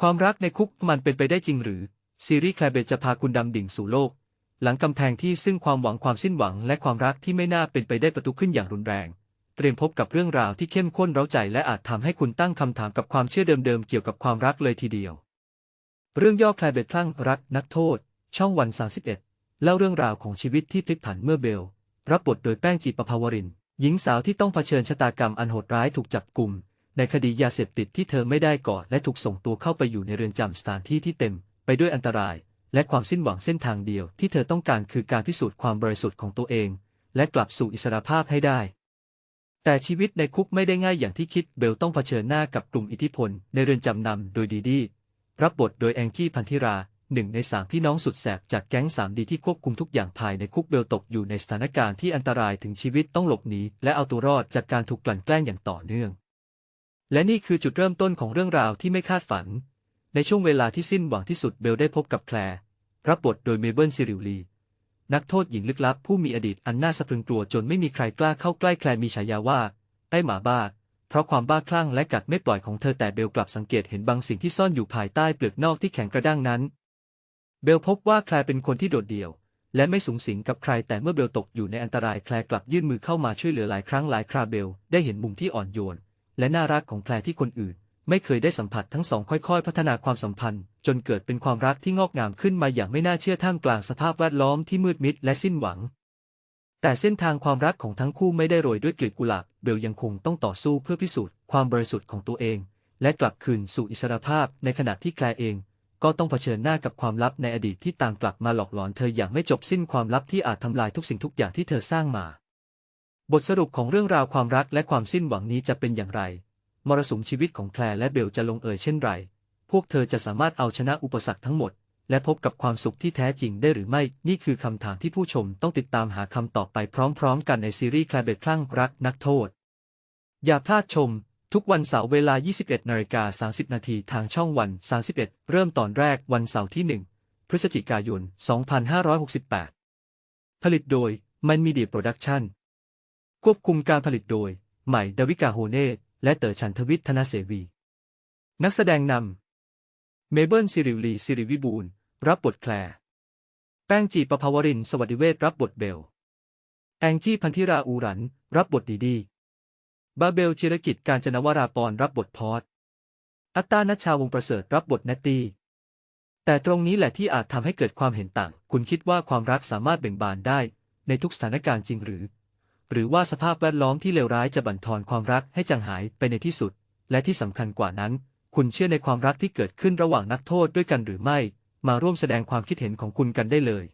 ความรักในคุกมันเป็นไปได้จริงหรือ ซีรีส์แคลเบตจะพาคุณดำดิ่งสู่โลก หลังกำแพงที่ซึ่งความหวังความสิ้นหวังและความรักที่ไม่น่าเป็นไปได้ประตูขึ้นอย่างรุนแรง เตรียมพบกับเรื่องราวที่เข้มข้นเร้าใจและอาจทำให้คุณตั้งคำถามกับความเชื่อเดิมๆเกี่ยวกับความรักเลยทีเดียว เรื่องย่อแคลเบตคลั่งรักนักโทษ ช่องวัน 31 เล่าเรื่องราวของชีวิตที่พลิกผันเมื่อเบล รับบทโดยแป้งจีปภาวรินหญิงสาวที่ต้องเผชิญชะตากรรมอันโหดร้ายถูกจับกลุ่ม ในคดียาเสพติดที่เธอไม่ได้ก่อและถูกส่งตัวเข้าไปอยู่ในเรือนจำสถานที่ที่เต็ม ไปด้วยอันตราย และความสิ้นหวังเส้นทางเดียวที่เธอต้องการคือการพิสูจน์ความบริสุทธิ์ของตัวเอง และกลับสู่อิสรภาพให้ได้ แต่ชีวิตในคุกไม่ได้ง่ายอย่างที่คิดเบลต้องเผชิญหน้ากับกลุ่มอิทธิพล ในเรือนจำนำโดยดีดีรับบทโดยแองจี้พันธิราหนึ่งในสามพี่น้องสุดแสบจากแก๊งสามดีที่ควบคุมทุกอย่างภายในคุกเบลตกอยู่ในสถานการณ์ที่อันตรายถึงชีวิตต้องหลบหนีและเอาตัวรอดจากการถูกกลั่นแกล้งอย่างต่อเนื่อง และนี่คือจุดเริ่มต้นของเรื่องราวที่ไม่คาดฝัน ในช่วงเวลาที่สิ้นหวังที่สุดเบลได้พบกับแคลร์รับบทโดยเมเบิลซิริลลีนักโทษหญิงลึกลับผู้มีอดีตอันน่าสะพรึงกลัวจนไม่มีใครกล้าเข้าใกล้แคลร์มีฉายาว่าไอ้หมาบ้า เพราะความบ้าคลั่งและกัดไม่ปล่อยของเธอแต่เบลกลับสังเกตเห็นบางสิ่งที่ซ่อนอยู่ภายใต้เปลือกนอกที่แข็งกระด้างนั้น เบลพบว่าแคลร์เป็นคนที่โดดเดี่ยวและไม่สูงสิงกับใครแต่เมื่อเบลตกอยู่ในอันตรายแคลร์กลับยื่นมือเข้ามาช่วยเหลือหลายครั้งหลายคราเบลได้เห็นมุมที่อ่อนโยน และน่ารักของแคลร์ที่คนอื่น ไม่เคยได้สัมผัสทั้งสองค่อยๆ พัฒนาความสัมพันธ์ จนเกิดเป็นความรักที่งอกงามขึ้นมาอย่างไม่น่าเชื่อท่ามกลางสภาพแวดล้อมที่มืดมิดและสิ้นหวัง แต่เส้นทางความรักของทั้งคู่ไม่ได้โรยด้วยกลีบกุหลาบเบลยังคงต้องต่อสู้เพื่อพิสูจน์ความบริสุทธิ์ของตัวเอง และกลับคืนสู่อิสรภาพในขณะที่แคลร์เองก็ต้องเผชิญหน้ากับความลับในอดีตที่ต่างกลับมาหลอกหลอนเธออย่างไม่จบสิ้นความลับที่อาจทำลายทุกสิ่งทุกอย่างที่เธอสร้างมา บทสรุปของเรื่องราวความรักและความสิ้นหวังนี้จะเป็นอย่างไร มรสุมชีวิตของแคลร์และเบลจะลงเอยเช่นไร พวกเธอจะสามารถเอาชนะอุปสรรคทั้งหมด และพบกับความสุขที่แท้จริงได้หรือไม่ นี่คือคำถามที่ผู้ชมต้องติดตามหาคำตอบไปพร้อมๆ กันในซีรีส์แคลเบตคลั่งรักนักโทษ อย่าพลาดชม ทุกวันเสาร์เวลา 21นาฬิกา30นาทีทางช่องวัน 31 เริ่มตอนแรกวันเสาร์ที่ 1 พฤศจิกายน 2568 ผลิตโดย มันมีเดียโปรดักชั่น ควบคุมการผลิตโดย ใหม่ดาวิกาโฮเนตและเต๋อฉันทวิทธนเสวี นักแสดงนำ เมเบิลซิริลีซิริวิบูลรับบทแคลร์ แป้งจีประภาวริน สวัสดิเวศรับบทเบล แองจี้พันธิราอูรัน รับบทดีดี บาเบลจิรกิจการจนวราปรรับบทพอดอัตตานัชาวงประเสริฐรับบทแนตตี้แต่ตรงนี้แหละที่อาจทำให้เกิดความเห็นต่าง คุณคิดว่าความรักสามารถเบ่งบานได้ในทุกสถานการณ์จริงหรือ หรือว่าสภาพแวดล้อมที่เลวร้ายจะบั่นทอนความรักให้จางหายไปในที่สุด และที่สำคัญกว่านั้น คุณเชื่อในความรักที่เกิดขึ้นระหว่างนักโทษด้วยกันหรือไม่ มาร่วมแสดงความคิดเห็นของคุณกันได้เลย